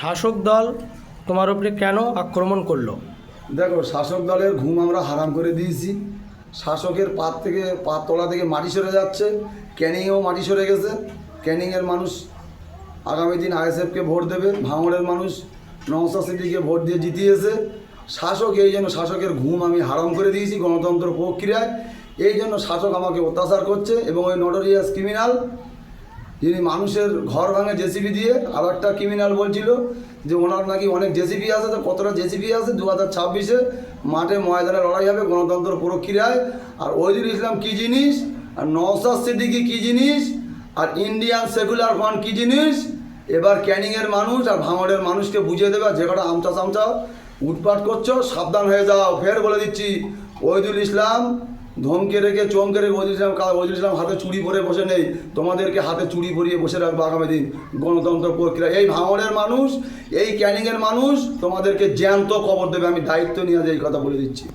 শাসক দল তোমার উপরে কেন আক্রমণ করল? দেখো, শাসক দলের ঘুম আমরা হারাম করে দিয়েছি। শাসকের পাত থেকে, পাত তলা থেকে মাটি সরে যাচ্ছে। ক্যানিংয়েও মাটি সরে গেছে। ক্যানিংয়ের মানুষ আগামী দিন আইএসএফকে ভোট দেবে। ভাঙড়ের মানুষ নওসা সিদ্দিকে ভোট দিয়ে জিতিয়েছে। শাসক, এই জন্য শাসকের ঘুম আমি হারাম করে দিয়েছি গণতন্ত্র প্রক্রিয়ায়। এই জন্য শাসক আমাকে অত্যাচার করছে এবং ওই নটোরিয়াস ক্রিমিনাল যিনি মানুষের ঘর ভাঙে জেসিবি দিয়ে আর একটা ক্রিমিনাল বলছিল যে ওনার নাকি অনেক জেসিবি আছে, তো কতটা জেসিবি আছে? দু হাজার ছাব্বিশে মাঠে ময়দানে লড়াই হবে, গণতন্ত্র প্রক্রিয়ায়। আর ওইদুল ইসলাম কী জিনিস? আর নওসাদ সিদ্দিকি কী জিনিস? আর ইন্ডিয়ান সেকুলার ফান্ড কী জিনিস? এবার ক্যানিংয়ের মানুষ আর ভাঙড়ের মানুষকে বুঝিয়ে দেবে, যে কটা আমচা চামচা উৎপাট করছ, সাবধান হয়ে যাও। ফের বলে দিচ্ছি, ওইদুল ইসলাম ধমকে রেখে, চমকে রেখে ওইদুল ইসলাম ইসলাম হাতে চুরি পরে বসে নেই। তোমাদেরকে হাতে চুরি পরিয়ে বসে রাখব আগামী দিন। গণতন্ত্র প্রক্রিয়া। এই ভাঙড়ের মানুষ, এই ক্যানিংয়ের মানুষ তোমাদেরকে জ্যান্ত কবর দেবে। আমি দায়িত্ব নিয়ে এই কথা বলে দিচ্ছি।